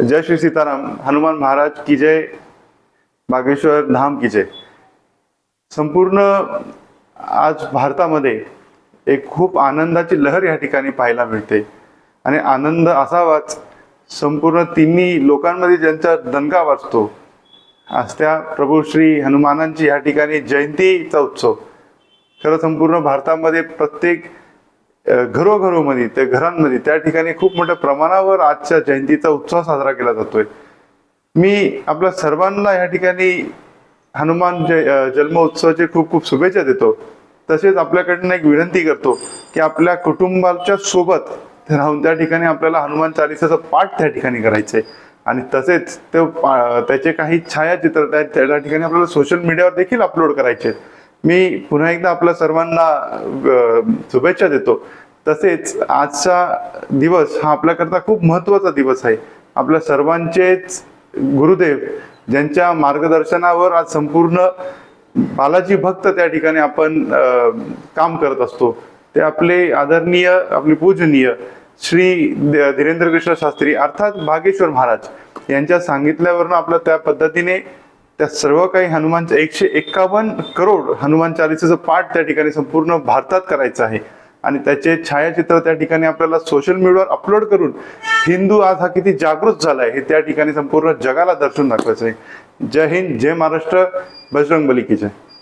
जय श्री सीताराम. हनुमान महाराज की जय. बागेश्वर धाम की जय. संपूर्ण आज भारतामध्ये एक खूप आनंदाची लहर या ठिकाणी पाहायला मिळते. आणि आनंद असावाच. संपूर्ण तिन्ही लोकांमध्ये ज्यांचा दणका वाचतो आज त्या प्रभू श्री हनुमानांची या ठिकाणी जयंतीचा उत्सव. खरं संपूर्ण भारतामध्ये प्रत्येक घरोघरोमध्ये त्या घरांमध्ये त्या ठिकाणी खूप मोठ्या प्रमाणावर आजच्या जयंतीचा उत्सव साजरा केला जातोय. मी आपल्या सर्वांना या ठिकाणी हनुमान जय जन्म उत्सवाचे खूप खूप शुभेच्छा देतो. तसेच आपल्याकडनं एक विनंती करतो की आपल्या कुटुंबाच्या सोबत राहून त्या ठिकाणी आपल्याला हनुमान चालिसाचा पाठ त्या ठिकाणी करायचंय आणि तसेच ते पा- त्याचे काही छायाचित्र त्या त्या ठिकाणी आपल्याला सोशल मीडियावर देखील अपलोड करायचे आहेत. मी पुन्हा एकदा आपल्या सर्वांना शुभेच्छा देतो. तसेच आजचा दिवस हा आपल्याकरता खूप महत्त्वाचा दिवस आहे. आपल्या सर्वांचेच गुरुदेव ज्यांच्या मार्गदर्शनावर आज संपूर्ण बालाजी भक्त त्या ठिकाणी आपण काम करत असतो. ते आपले आदरणीय आपले पूजनीय श्री धीरेंद्र कृष्ण शास्त्री अर्थात भागेश्वर महाराज यांच्या सांगितल्यावरनं आपलं त्या पद्धतीने त्या सर्व काही हनुमानच्या एकशे एक्कावन्न करोड हनुमान चालिसेचं पाठ त्या ठिकाणी संपूर्ण भारतात करायचं आहे. आणि त्याचे छायाचित्र त्या ठिकाणी आपल्याला सोशल मीडियावर अपलोड करून हिंदू आज हा किती जागृत झाला आहे हे त्या ठिकाणी संपूर्ण जगाला दर्शवून दाखवायचं आहे. जय हिंद जय महाराष्ट्र बजरंग बली की जय